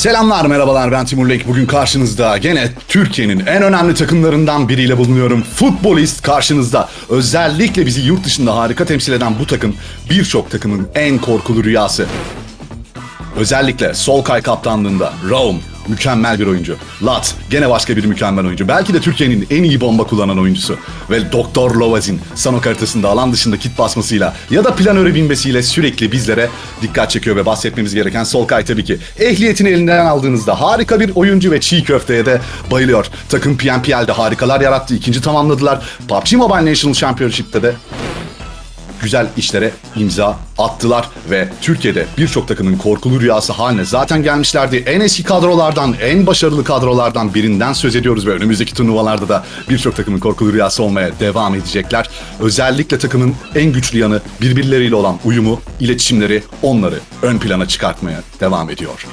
Selamlar, merhabalar ben Timur Lek. Bugün karşınızda gene Türkiye'nin en önemli takımlarından biriyle bulunuyorum. Futbolist karşınızda. Özellikle bizi yurt dışında harika temsil eden bu takım birçok takımın en korkulu rüyası. Özellikle Solkay kaptanlığında Rome mükemmel bir oyuncu. Lat gene başka bir mükemmel oyuncu. Belki de Türkiye'nin en iyi bomba kullanan oyuncusu. Ve Doktor Lovazin Sanok haritasında alan dışında kit basmasıyla ya da planöre binmesiyle sürekli bizlere dikkat çekiyor ve bahsetmemiz gereken Solkay tabii ki. Ehliyetini elinden aldığınızda harika bir oyuncu ve çiğ köfteye de bayılıyor. Takım PNPL'de harikalar yarattı. ikinci tamamladılar. PUBG Mobile National Championship'te de güzel işlere imza attılar ve Türkiye'de birçok takımın korkulu rüyası haline zaten gelmişlerdi. En eski kadrolardan, en başarılı kadrolardan birinden söz ediyoruz ve önümüzdeki turnuvalarda da birçok takımın korkulu rüyası olmaya devam edecekler. Özellikle takımın en güçlü yanı birbirleriyle olan uyumu, iletişimleri onları ön plana çıkartmaya devam ediyor.